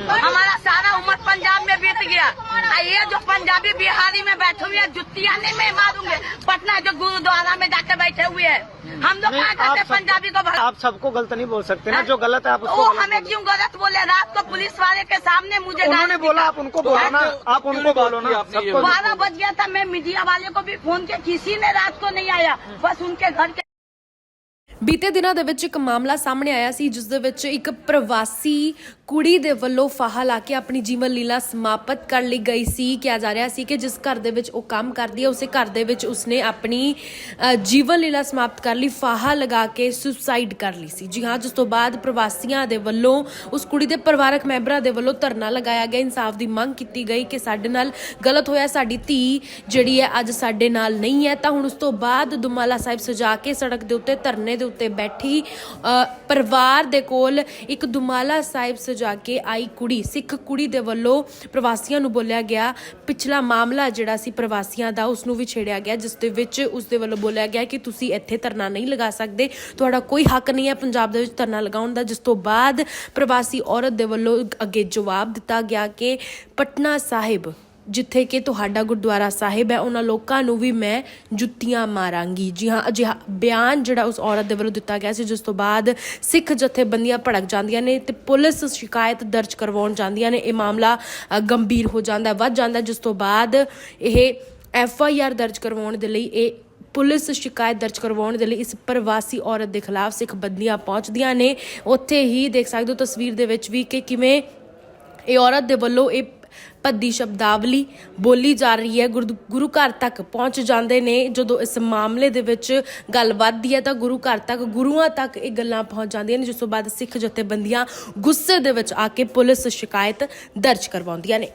हमारा सारा उम्र पंजाब में बीत गया। और ये जो पंजाबी बिहारी में बैठे हुए हैं जुत्तियाँ नहीं मैं मारूँगे। पटना जो गुरुद्वारा में जाकर बैठे हुए हैं। हम लोग क्या करते पंजाबी को आप सबको गलत नहीं बोल सकते ना। जो गलत है आप उसको वो गलत हमें क्यों गलत बोले? रात को पुलिस वाले के सामने मुझे उन्होंने बोला आप उनको बोलो ना। आप उनको बोलो ना। बारह बज गया था मैं मीडिया वाले को भी फ़ोन किया किसी ने रात को नहीं आया। बस उनके घर के ਬੀਤੇ ਦਿਨਾਂ ਦੇ ਵਿੱਚ ਇੱਕ ਮਾਮਲਾ ਸਾਹਮਣੇ ਆਇਆ ਸੀ ਜਿਸ ਦੇ ਵਿੱਚ ਇੱਕ ਪ੍ਰਵਾਸੀ ਕੁੜੀ ਦੇ ਵੱਲੋਂ ਫਾਹਾ ਲਾ ਕੇ ਆਪਣੀ ਜੀਵਨ ਲੀਲਾ ਸਮਾਪਤ ਕਰ ਲਈ ਗਈ ਸੀ। ਕਿਹਾ ਜਾ ਰਿਹਾ ਸੀ ਕਿ ਜਿਸ ਘਰ ਦੇ ਵਿੱਚ ਉਹ ਕੰਮ ਕਰਦੀ ਹੈ ਉਸੇ ਘਰ ਦੇ ਵਿੱਚ ਉਸਨੇ ਆਪਣੀ ਅ, ਜੀਵਨ ਲੀਲਾ ਸਮਾਪਤ ਕਰ ਲਈ ਫਾਹਾ ਲਗਾ ਕੇ ਸੁਸਾਈਡ ਕਰ ਲਈ ਸੀ। ਜੀ ਹਾਂ ਜਿਸ ਤੋਂ ਬਾਅਦ ਪ੍ਰਵਾਸੀਆਂ ਦੇ ਵੱਲੋਂ ਉਸ ਕੁੜੀ ਦੇ ਪਰਿਵਾਰਕ ਮੈਂਬਰਾਂ ਦੇ ਵੱਲੋਂ ਧਰਨਾ ਲਗਾਇਆ ਗਿਆ। ਇਨਸਾਫ ਦੀ ਮੰਗ ਕੀਤੀ ਗਈ ਕਿ ਸਾਡੇ ਨਾਲ ਗਲਤ ਹੋਇਆ ਸਾਡੀ ਧੀ ਜਿਹੜੀ ਹੈ ਅੱਜ ਸਾਡੇ ਨਾਲ ਨਹੀਂ ਹੈ। ਤਾਂ ਹੁਣ ਉਸ ਤੋਂ ਬਾਅਦ ਦੁਮਾਲਾ ਸਾਹਿਬ ਸਜਾ ਕੇ ਸੜਕ ਦੇ ਉੱਤੇ ਧਰਨੇ ਦੇ ਉੱਤੇ ਬੈਠੀ ਪਰਿਵਾਰ ਦੇ ਕੋਲ ਇੱਕ ਦੁਮਾਲਾ ਸਾਹਿਬ ਸਜਾ ਕੇ ਆਈ ਕੁੜੀ, ਸਿੱਖ ਕੁੜੀ ਦੇ ਵੱਲੋਂ ਪ੍ਰਵਾਸੀਆਂ ਨੂੰ ਬੋਲਿਆ ਗਿਆ। ਪਿਛਲਾ ਮਾਮਲਾ ਜਿਹੜਾ ਸੀ ਪ੍ਰਵਾਸੀਆਂ ਦਾ ਉਸ ਨੂੰ ਵੀ ਛੇੜਿਆ ਗਿਆ, ਜਿਸ ਦੇ ਵਿੱਚ ਉਸ ਦੇ ਵੱਲੋਂ ਬੋਲਿਆ ਗਿਆ ਕਿ ਤੁਸੀਂ ਇੱਥੇ ਧਰਨਾ ਨਹੀਂ ਲਗਾ ਸਕਦੇ, ਤੁਹਾਡਾ ਕੋਈ ਹੱਕ ਨਹੀਂ ਹੈ ਪੰਜਾਬ ਦੇ ਵਿੱਚ ਧਰਨਾ ਲਗਾਉਣ ਦਾ, ਜਿਸ ਤੋਂ ਬਾਅਦ ਪ੍ਰਵਾਸੀ ਔਰਤ ਦੇ ਵੱਲੋਂ ਅੱਗੇ ਜਵਾਬ ਦਿੱਤਾ ਗਿਆ ਕਿ ਪਟਨਾ ਸਾਹਿਬ ਜਿੱਥੇ ਕਿ ਤੁਹਾਡਾ ਗੁਰਦੁਆਰਾ ਸਾਹਿਬ ਹੈ, ਉਹਨਾਂ ਲੋਕਾਂ ਨੂੰ ਵੀ ਮੈਂ ਜੁੱਤੀਆਂ ਮਾਰਾਂਗੀ। ਜੀ ਹਾਂ, ਅਜਿਹਾ ਬਿਆਨ ਜਿਹੜਾ ਉਸ ਔਰਤ ਦੇ ਵੱਲੋਂ ਦਿੱਤਾ ਗਿਆ ਸੀ, ਜਿਸ ਤੋਂ ਬਾਅਦ ਸਿੱਖ ਜਥੇਬੰਦੀਆਂ ਭੜਕ ਜਾਂਦੀਆਂ ਨੇ ਤੇ ਪੁਲਿਸ ਸ਼ਿਕਾਇਤ ਦਰਜ ਕਰਵਾਉਣ ਜਾਂਦੀਆਂ ਨੇ। ਇਹ ਮਾਮਲਾ ਗੰਭੀਰ ਹੋ ਜਾਂਦਾ, ਵੱਧ ਜਾਂਦਾ, ਜਿਸ ਤੋਂ ਬਾਅਦ ਇਹ ਐਫ ਆਈ ਆਰ ਦਰਜ ਕਰਵਾਉਣ ਦੇ ਲਈ, ਇਹ ਪੁਲਿਸ ਸ਼ਿਕਾਇਤ ਦਰਜ ਕਰਵਾਉਣ ਦੇ ਲਈ ਇਸ ਪ੍ਰਵਾਸੀ ਔਰਤ ਦੇ ਖਿਲਾਫ ਸਿੱਖ ਬੰਦੀਆਂ ਪਹੁੰਚਦੀਆਂ ਨੇ। ਉੱਥੇ ਹੀ ਦੇਖ ਸਕਦੇ ਹੋ ਤਸਵੀਰ ਦੇ ਵਿੱਚ ਵੀ ਕਿ ਕਿਵੇਂ ਇਹ ਔਰਤ ਦੇ ਵੱਲੋਂ ਇਹ ਭੱਦੀ ਸ਼ਬਦਾਵਲੀ ਬੋਲੀ ਜਾ ਰਹੀ ਹੈ। ਗੁਰਦ- ਗੁਰੂ ਘਰ ਤੱਕ ਪਹੁੰਚ ਜਾਂਦੇ ਨੇ। ਜਦੋਂ ਇਸ ਮਾਮਲੇ ਦੇ ਵਿੱਚ ਗੱਲ ਵੱਧਦੀ ਹੈ ਤਾਂ ਗੁਰੂ ਘਰ ਤੱਕ, ਗੁਰੂਆਂ ਤੱਕ ਇਹ ਗੱਲਾਂ ਪਹੁੰਚ ਜਾਂਦੀਆਂ ਨੇ। ਜਿਸ ਤੋਂ ਬਾਅਦ ਸਿੱਖ ਜਥੇਬੰਦੀਆਂ ਗੁੱਸੇ ਦੇ ਵਿੱਚ ਆ ਕੇ ਪੁਲਿਸ ਸ਼ਿਕਾਇਤ ਦਰਜ ਕਰਵਾਉਂਦੀਆਂ ਨੇ।